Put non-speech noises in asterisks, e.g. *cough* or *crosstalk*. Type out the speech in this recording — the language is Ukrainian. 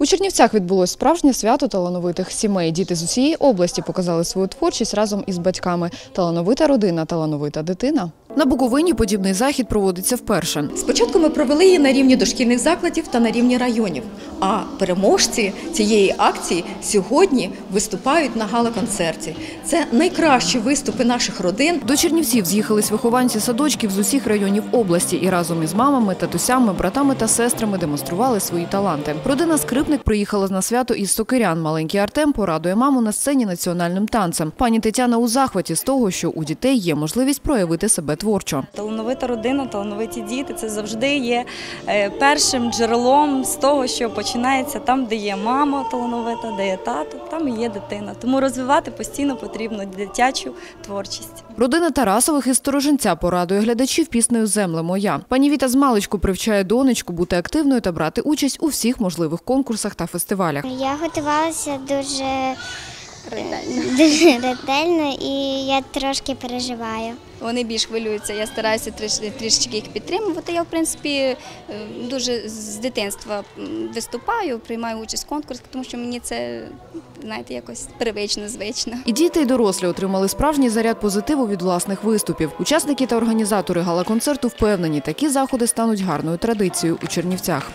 У Чернівцях відбулось справжнє свято талановитих сімей. Діти з усієї області показали свою творчість разом із батьками. Талановита родина, талановита дитина. На Буковині подібний захід проводиться вперше. Спочатку ми провели її на рівні дошкільних закладів та на рівні районів. А переможці цієї акції сьогодні виступають на гала-концерті. Це найкращі виступи наших родин. До Чернівців з'їхались вихованці садочків з усіх районів області і разом із мамами, татусями, братами та сестрами демонстрували свої таланти. Родина скрипник приїхала на свято із Сокирян. Маленький Артем порадує маму на сцені національним танцем. Пані Тетяна у захваті з того, що у дітей є можливість проявити себе творчо. Талановита родина, талановиті діти це завжди є е, першим джерелом з того, що починається там, де є мама талановита, де є тато, там і є дитина. Тому розвивати постійно потрібно дитячу творчість. Родина Тарасових із Сторожинця порадує глядачів піснею Земле моя. Пані Віта з маличку привчає донечку бути активною та брати участь у всіх можливих конкурсах та фестивалях. Я готувалася дуже дуже *laughs* ретельно і я трошки переживаю. Вони більш хвилюються. Я стараюся тріш- трішечки їх підтримувати. Я, в принципі, е, дуже з дитинства виступаю, приймаю участь в конкурсах, тому що мені це, знаєте, якось привично, звично. І діти, і дорослі отримали справжній заряд позитиву від власних виступів. Учасники та організатори гала-концерту впевнені, такі заходи стануть гарною традицією у Чернівцях.